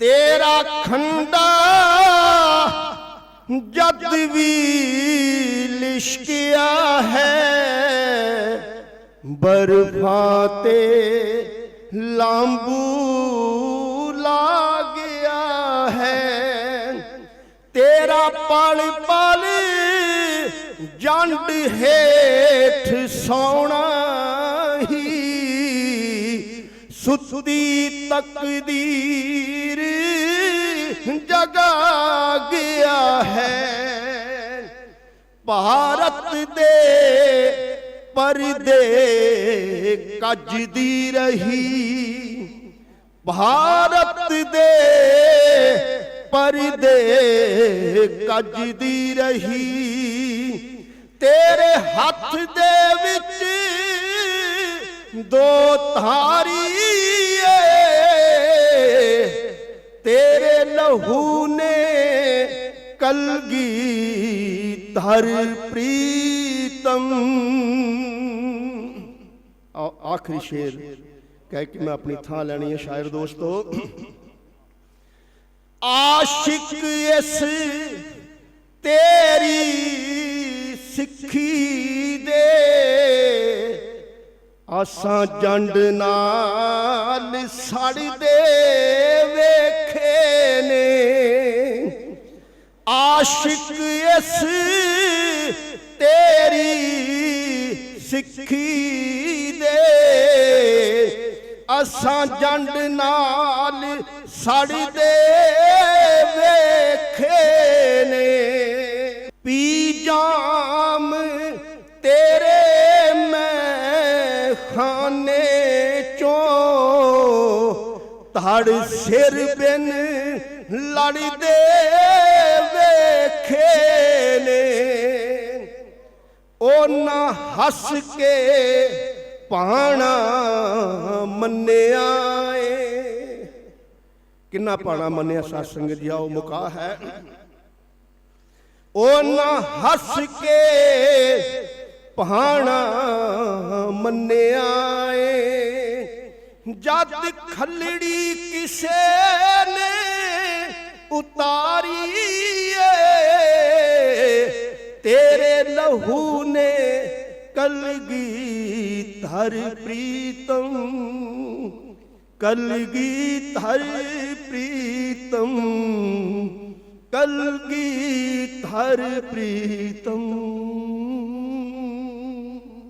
ਤੇਰਾ ਖੰਡਾ ਜਦ ਵੀ ਲਿਸ਼ਕਿਆ ਹੈ, ਬਰਫਾਂ ਤੇ ਲਾਂਬੂ ਲਾ ਗਿਆ ਹੈ। ਤੇਰਾ ਪਲ ਪਲ ਜੰਡ ਹੇਠ ਸੌਣਾ ਸੁੱਤੀ ਤਕਦੀਰ ਜਗਾ ਗਿਆ ਹੈ। ਭਾਰਤ ਦੇ ਪਰਦੇ ਕੱਜਦੀ ਰਹੀ। ਭਾਰਤ ਦੇ ਪਰਦੇ ਕੱਜਦੀ ਰਹੀ। ਤੇਰੇ ਹੱਥ ਦੇ ਵਿੱਚ ਦੋ ਧਾਰੀ ਤੇਰੇ ਲਹੂ ਨੇ ਕਲਗੀ ਧਰ ਪ੍ਰੀਤਮ ਆ- ਆਖਰੀ ਸ਼ੇਰ ਕਹਿ ਕੇ ਮੈਂ ਆਪਣੀ ਥਾਂ ਲੈਣੀ ਹੈ ਸ਼ਾਇਰ ਦੋਸਤੋ ਆਸ਼ਿਕ ਇਸ ਅਸਾਂ ਜੰਡ ਨਾਲ ਸੜਦੇ ਵੇਖੇ ਨੇ। ਆਸ਼ਿਕ ਇਸ ਤੇਰੀ ਸਿੱਖੀ ਦੇ। ਅਸਾਂ ਜੰਡ ਨਾਲ ਸੜਦੇ ਵੇਖੇ ਨੇ। ਧੜ ਸਿਰ ਬਿਨ ਲੜਦੇ ਵੇਖੇ ਨੇ। ਉਹਨਾਂ ਹੱਸ ਕੇ ਪਾਣਾ ਮੰਨਿਆ ਏ। ਕਿੰਨਾ ਪਾਣਾ ਮੰਨਿਆ ਸਾਧ ਸੰਗਤ ਜੀ, ਆਓ ਮੁਕਾ ਹੈ। ਉਹਨਾਂ ਹੱਸ ਕੇ ਪਹਾਣਾ ਮੰਨਿਆ ਏ। ਜਦ ਖੱਲੜੀ ਕਿਸੇ ਨੇ ਉਤਾਰੀ ਏ ਤੇਰੇ ਲਹੂ ਨੇ ਕਲਗੀ ਧਰ ਪ੍ਰੀਤਮ ਕਲਗੀ ਧਰ ਪ੍ਰੀਤਮ ਕਲਗੀ ਧਰ ਪ੍ਰੀਤਮ।